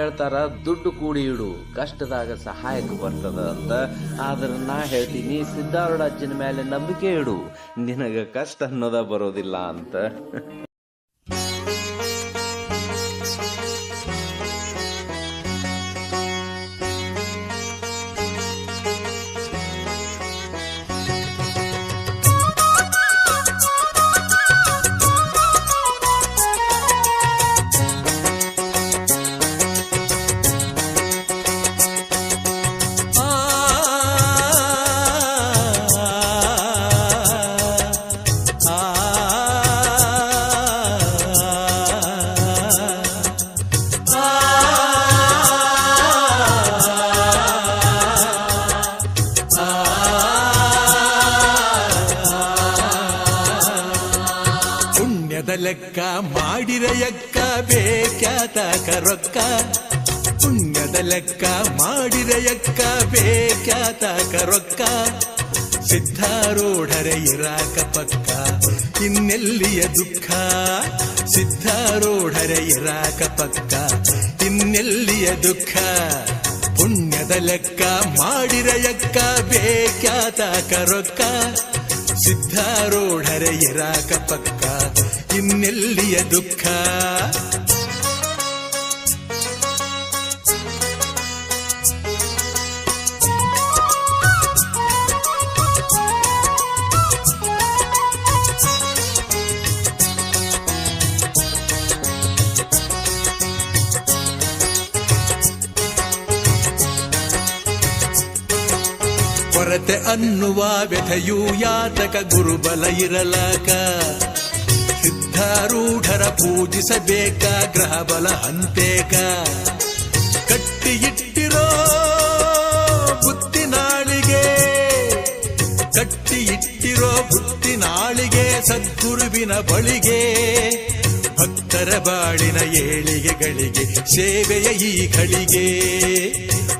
ಹೇಳ್ತಾರ, ದುಡ್ಡು ಕೂಡಿ ಇಡು, ಕಷ್ಟದಾಗ ಸಹಾಯಕ್ಕೆ ಬರ್ತದ ಅಂತ. ಆದ್ರೆ ನಾ ಹೇಳ್ತೀನಿ ಸಿದ್ಧಾರೂಢ ಅಜ್ಜನ ಮೇಲೆ ನಂಬಿಕೆ ಇಡು. ನಿನಗ ಕಷ್ಟ ಅನ್ನೋದ ಬರೋದಿಲ್ಲ ಅಂತ. ಪುಣ್ಯದ ಲೆಕ್ಕ ಮಾಡಿರ ಎಕ್ಕ ಬೇಕ್ಯಾತ ರೊಕ್ಕ ಪುಣ್ಯದ ಲೆಕ್ಕ ಮಾಡಿರ ಎಕ್ಕ ಬೇಕ್ಯಾತ ರೊಕ್ಕ ಸಿದ್ಧಾರೂಢರೆ ಇರಾಕ ಪಕ್ಕ, ಇನ್ನೆಲ್ಲಿಯ ದುಃಖ? ಸಿದ್ಧಾರೂಢರೆ ಇರಾಕ ಪಕ್ಕ, ಇನ್ನೆಲ್ಲಿಯ ದುಃಖ? ಪುಣ್ಯದ ಲೆಕ್ಕ ಮಾಡಿರ ಎಕ್ಕ ಬೇಕ್ಯಾತ ರೊಕ್ಕ ಸಿದ್ಧಾರೂಢರೆ ಇರಾಕ ಪಕ್ಕ ಇನ್ನೆಲ್ಲಿಯ ದುಃಖ ಕೊರತೆ ಅನ್ನುವ ವ್ಯಥೆಯೂ ಯಾತಕ ಗುರುಬಲ ಇರಲಾಕ ಸಿದ್ಧಾರೂಢರ ಪೂಜಿಸಬೇಕ, ಗ್ರಹ ಬಲ ಹಂತೇಕ. ಕಟ್ಟಿ ಇಟ್ಟಿರೋ ಬುದ್ಧಿನಾಳಿಗೆ ಕಟ್ಟಿ ಇಟ್ಟಿರೋ ಬುದ್ಧಿನಾಳಿಗೆ ಸದ್ಗುರುವಿನ ಬಳಿಗೆ, ಭಕ್ತರ ಬಾಳಿನ ಏಳಿಗೆಗಳಿಗೆ, ಸೇವೆಯ ಈ ಘಳಿಗೆ.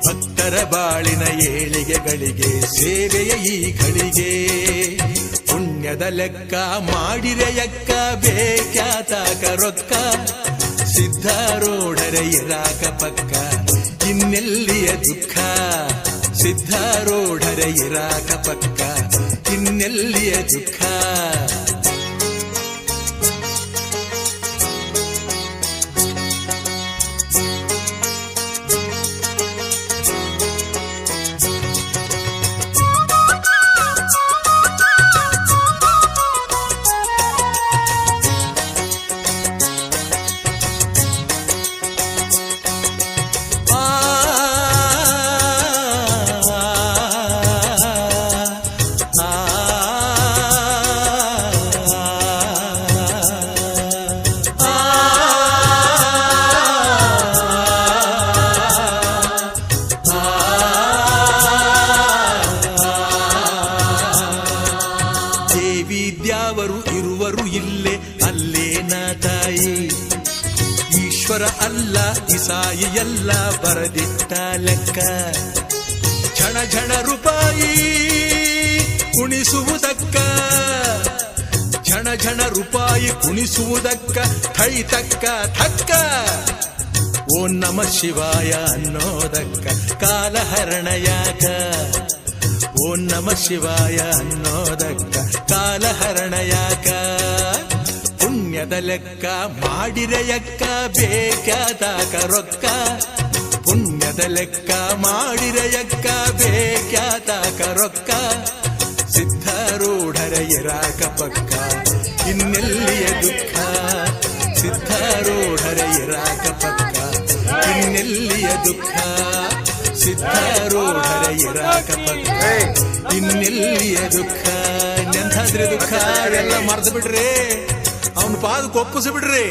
ಭಕ್ತರ ಬಾಳಿನ ಏಳಿಗೆಗಳಿಗೆ, ಸೇವೆಯ ಈ ಗಳಿಗೆ ಪುಣ್ಯದ ಲೆಕ್ಕ ಮಾಡಿರೆ ಯಕ್ಕ ಬೇಕ್ಯಾತಾಕ ರೊಕ್ಕ ಸಿದ್ಧಾರೋಡರೆ ಇರಾಕ ಪಕ್ಕ, ಇನ್ನೆಲ್ಲಿಯ ದುಃಖ? ಸಿದ್ಧಾರೂಢರ ಇರಾಕ ಪಕ್ಕ, ಇನ್ನೆಲ್ಲಿಯ ದುಃಖ? ಈಶ್ವರ ಅಲ್ಲ ಇಸಾಯಿ ಎಲ್ಲ ಬರದಿಟ್ಟ ಲೆಕ್ಕ. ಝಣ ಝಣ ರೂಪಾಯಿ ಕುಣಿಸುವುದಕ್ಕ. ಝಣ ಝಣ ರೂಪಾಯಿ ಕುಣಿಸುವುದಕ್ಕ, ಥೈ ತಕ್ಕ, ಥಕ್ಕ. ಓ ನಮ ಶಿವಾಯ ಅನ್ನೋದಕ್ಕ ಕಾಲಹರಣ ಯಾಕ ಓ ನಮ ಶಿವಾಯ ಅನ್ನೋದಕ್ಕ ಕಾಲಹರಣ ಯಾಕ ಪುಣ್ಯದ ಲೆಕ್ಕ ಮಾಡಿರಯಕ್ಕ ಬೇಕ್ಯಾತಾಕ ರೊಕ್ಕ. ಪುಣ್ಯದ ಲೆಕ್ಕ ಮಾಡಿರಯಕ್ಕ ಯಕ್ಕ ಬೇಕ್ಯಾತಾಕ ರೊಕ್ಕ. ಸಿದ್ಧಾರೂಢರ ಇರಾಕ ಪಕ್ಕ ಇನ್ನೆಲ್ಲಿಯ ದುಃಖ? ಸಿದ್ಧಾರೂಢರ ಇರಾಕ ಪಕ್ಕ ಇನ್ನೆಲ್ಲಿಯ ದುಃಖ? ಸಿದ್ಧಾರೂಢರ ಇರಾಕ ಪಕ್ಕ ಇನ್ನೆಲ್ಲಿಯ ದುಃಖ? ಎಂಥಾದ್ರೆ ದುಃಖ? ಎಲ್ಲ ಮರ್ದು ಬಿಡ್ರಿ. ಅವನ ಪಾದ ಕೊಪ್ಪಿಸಿ ಬಿಡ್ರಿ.